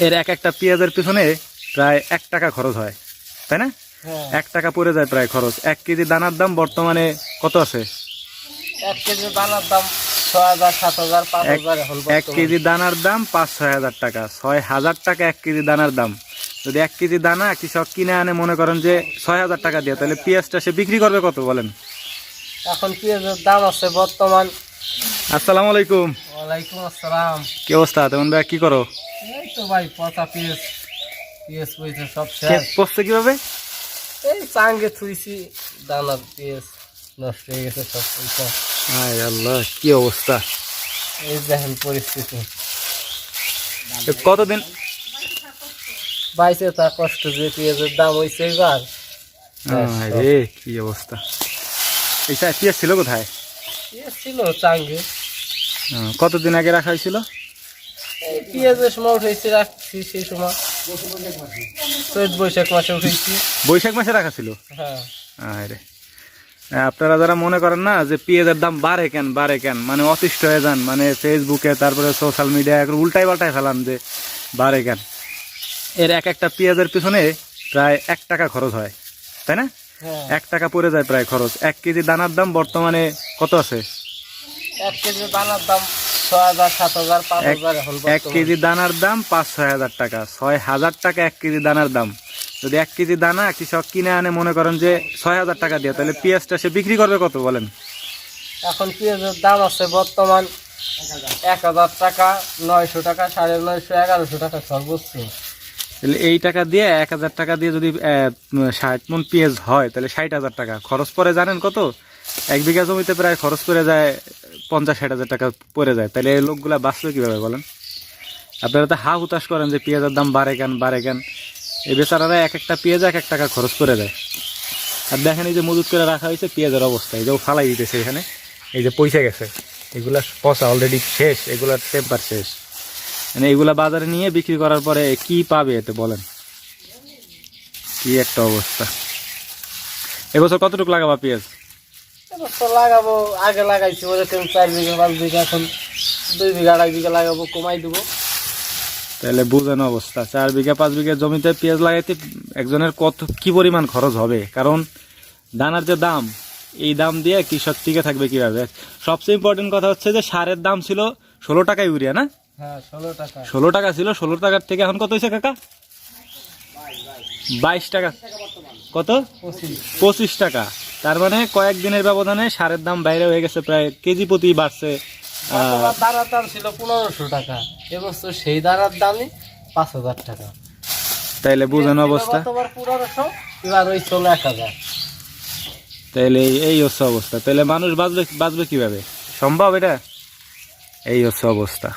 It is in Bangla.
এর এক একটা পেঁয়াজের পিছনে প্রায় এক টাকা খরচ হয় তাই না? হ্যাঁ। এক টাকা পড়ে যায় প্রায় খরচ। এক কেজি দানার দাম বর্তমানে কত আছে? এক কেজি দানার দাম পাঁচ এক- হাজার এখন এক কেজি দানার দাম পাঁচ ছয় হাজার টাকা। ছয় হাজার টাকা এক কেজি দানার দাম। যদি এক কেজি দানা কৃষক কিনে আনে মনে করেন যে ছয় হাজার টাকা দিয়ে তাহলে পেঁয়াজটা সে বিক্রি করবে কত বলেন? এখন পেঁয়াজের দাম আছে বর্তমান। আসসালামু আলাইকুম। ওয়ালাইকুম আসসালাম। কি অবস্থা? তেমন ভাই কি করো? তো ভাই পচা পয়সা সব শেষ। পচছে কীভাবে? এই চাঙ্গে থুইছি দানার পেঁয়াজ নষ্ট হয়ে গেছে সব পয়সা আল্লাহ কি অবস্থা? এই দেখেন পরিস্থিতি। কতদিন? বাইসে তা কষ্ট যে পেঁয়াজের দাম হয়েছে এবার। রে কি অবস্থা? এই পেঁয়াজ ছিল কোথায়? পেঁয়াজ ছিল চাঙ্গে। কতদিন আগে রাখা হয়েছিল? পেঁয়াজের সময় উঠেছি রাখছি সেই সময়। চৈত বৈশাখ মাসে উঠেছি বৈশাখ মাসে রাখা ছিল? হ্যাঁ। হ্যাঁ, আপনারা যারা মনে করেন না যে পেঁয়াজের দাম বাড়ে কেন বাড়ে কেন মানে অতিষ্ঠ হয়ে যান মানে ফেসবুকে তারপরে সোশ্যাল মিডিয়ায় উল্টাই পাল্টাই ফেলান যে বাড়ে কেন। এর এক একটা পেঁয়াজের পিছনে প্রায় এক টাকা খরচ হয় তাই না? হ্যাঁ। এক টাকা পড়ে যায় প্রায় খরচ। এক কেজি দানার দাম বর্তমানে কত আছে? এক কেজি দানার দাম এক- কেজি দানার দাম পাঁচ ছয় হাজার টাকা। ছয় হাজার টাকা এক কেজি দানার দাম। যদি এক কেজি দানা কৃষক কিনে আনে মনে করেন যে ছয় হাজার টাকা দিয়ে তাহলে পেঁয়াজটা সে বিক্রি করবে কত বলেন? এখন পেঁয়াজের দাম আছে বর্তমান এক হাজার টাকা নয়শো টাকা সাড়ে নয়শো এগারোশো টাকা সর্বোচ্চ। তাহলে এই টাকা দিয়ে এক হাজার টাকা দিয়ে যদি ষাট মন পেঁয়াজ হয় তাহলে ষাট হাজার টাকা। খরচ পড়ে জানেন কত? এক বিঘা জমিতে প্রায় খরচ পড়ে যায় পঞ্চাশ ষাট হাজার টাকা পড়ে যায়। তাহলে এই লোকগুলা বাঁচবে কীভাবে বলেন? আপনারা তো হা হুতাশ করেন যে পেঁয়াজের দাম বাড়ে কেন বাড়ে কেন। এই বেচারারা এক একটা পেঁয়াজ এক এক টাকা খরচ করে দেয়। আর দেখেন এই যে মজুত করে রাখা হয়েছে পেঁয়াজের অবস্থা। এই যে ফালাই দিতেছে এখানে। এই যে পয়সা গেছে। এগুলা পচা অলরেডি শেষ। এগুলার টেম্পার শেষ। মানে এগুলা বাজারে নিয়ে বিক্রি করার পরে কি পাবে এতে বলেন? কি একটা অবস্থা। এবছর কতটুকু লাগাবা পেঁয়াজ? তো লাগাবো আগে লাগাইছি ওরকম চার বিঘা পাঁচ বিঘা এখন দুই বিঘা আড়াই বিঘা লাগাবো কমাই দেবো। তাহলে বুঝেন অবস্থা চার বিঘা পাঁচ বিঘা জমিতে পেঁয়াজ লাগাইতে একজনের কত কি পরিমাণ খরচ হবে? কারণ দানার যে দাম এই দাম দিয়ে কৃষক টিকে থাকবে কীভাবে? সবচেয়ে ইম্পর্টেন্ট কথা হচ্ছে যে সারের দাম ছিল ষোলো টাকা ইউরিয়া না? হ্যাঁ ষোলো টাকা। ছিল ষোলো টাকার থেকে এখন কত হয়েছে কাকা? বাইশ টাকা। কত? পঁচিশ টাকা। তার মানে কয়েকদিনের ব্যবধানে সারের দাম বাইরে হয়ে গেছে প্রায় কেজি প্রতি বাড়ছে। দাম ছিল পনেরোশো টাকা। এবছর সেই দানার দামই পাঁচ হাজার টাকা। তাইলে বুঝেন অবস্থা। গতবার পনেরোশো এবার ওই ষোলো এক হাজার। তাইলে এই- এই হচ্ছে অবস্থা। তাহলে মানুষ বাঁচবে বাঁচবে কীভাবে? সম্ভব এটা? এই হচ্ছে অবস্থা।